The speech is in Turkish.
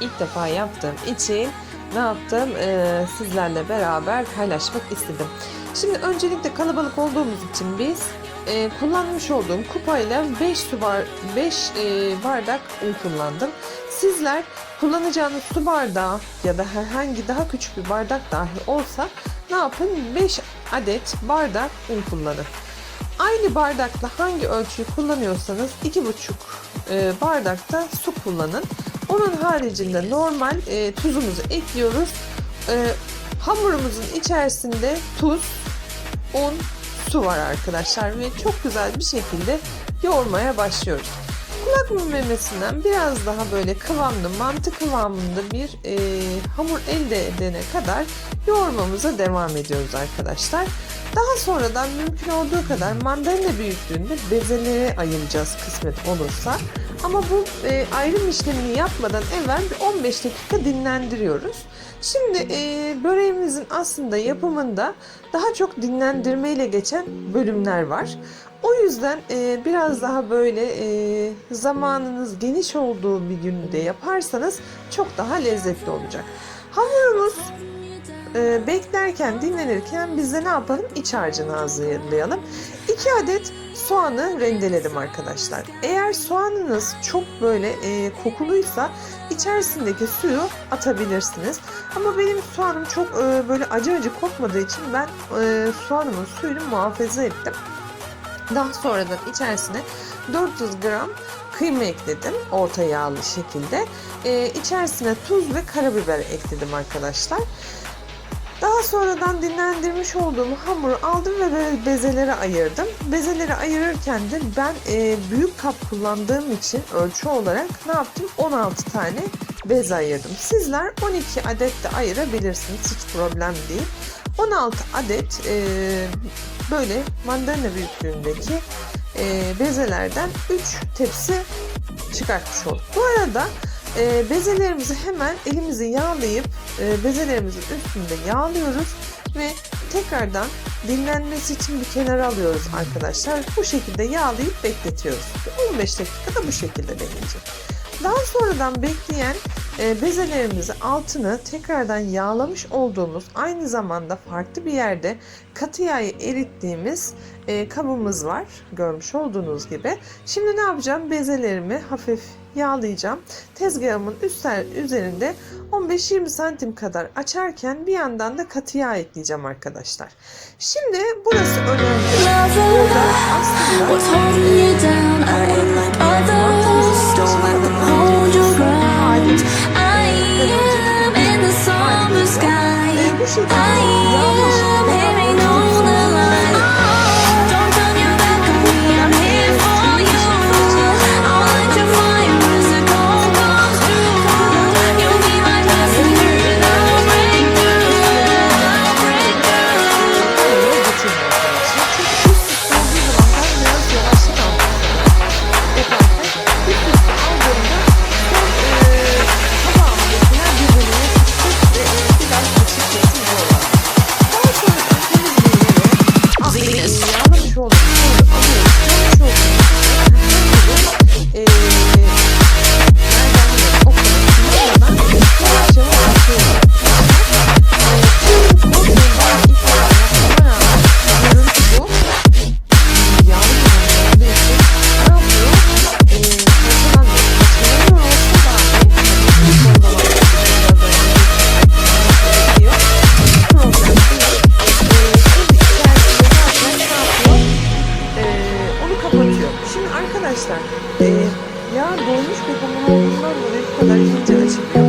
ilk defa yaptığım için ne yaptım Ee, sizlerle beraber paylaşmak istedim. Şimdi öncelikle kalabalık olduğumuz için biz e, kullanmış olduğum kupayla 5 su bar 5 bardak un kullandım. Sizler kullanacağınız su bardağı ya da herhangi daha küçük bir bardak dahi olsa ne yapın 5 adet bardak un kullanın. Aynı bardakla hangi ölçüyü kullanıyorsanız 2,5 e, bardakta su kullanın. Onun haricinde normal e, tuzumuzu ekliyoruz. E, hamurumuzun içerisinde tuz, un, su var arkadaşlar ve çok güzel bir şekilde yoğurmaya başlıyoruz. Kulak memesinden biraz daha böyle kıvamlı, mantı kıvamında bir e, hamur elde edene kadar yoğurmamıza devam ediyoruz arkadaşlar. Daha sonradan mümkün olduğu kadar mandalina büyüklüğünde bezelere ayıracağız kısmet olursa. Ama bu e, ayrım işlemini yapmadan evvel bir 15 dakika dinlendiriyoruz. Şimdi e, böreğimizin aslında yapımında daha çok dinlendirmeyle geçen bölümler var. O yüzden e, biraz daha böyle e, zamanınız geniş olduğu bir günde yaparsanız çok daha lezzetli olacak. Hamurumuz e, beklerken, dinlenirken biz de ne yapalım? İç harcını hazırlayalım. 2 adet soğanı rendeledim arkadaşlar. Eğer soğanınız çok böyle e, kokuluysa içerisindeki suyu atabilirsiniz. Ama benim soğanım çok e, böyle acı acı kokmadığı için ben e, soğanımın suyunu muhafaza ettim. Daha sonradan içerisine 400 gram kıyma ekledim orta yağlı şekilde. Ee, içerisine tuz ve karabiber ekledim arkadaşlar. Daha sonradan dinlendirmiş olduğum hamuru aldım ve bezelere ayırdım. Bezeleri ayırırken de ben e, büyük kap kullandığım için ölçü olarak ne yaptım? 16 tane bez ayırdım. Sizler 12 adet de ayırabilirsiniz. Hiç problem değil. 16 adet e, böyle mandalina büyüklüğündeki e, bezelerden 3 tepsi çıkartmış olduk. Bu arada e, bezelerimizi hemen elimizi yağlayıp e, bezelerimizin üstünde yağlıyoruz ve tekrardan dinlenmesi için bir kenara alıyoruz arkadaşlar. Bu şekilde yağlayıp bekletiyoruz. 15 dakikada bu şekilde bekleyecek. Daha sonradan bekleyen e, bezelerimizi altını tekrardan yağlamış olduğumuz aynı zamanda farklı bir yerde katı yağı erittiğimiz e, kabımız var. Görmüş olduğunuz gibi. Şimdi ne yapacağım? Bezelerimi hafif yağlayacağım. Tezgahımın üstler, üzerinde 15-20 santim kadar açarken bir yandan da katı yağ ekleyeceğim arkadaşlar. Şimdi burası önemli. Burada aslında 爱次的奖 arkadaşlar e, yağ dolmuş hamur olduğundan dolayı bu kadar ince açılıyor.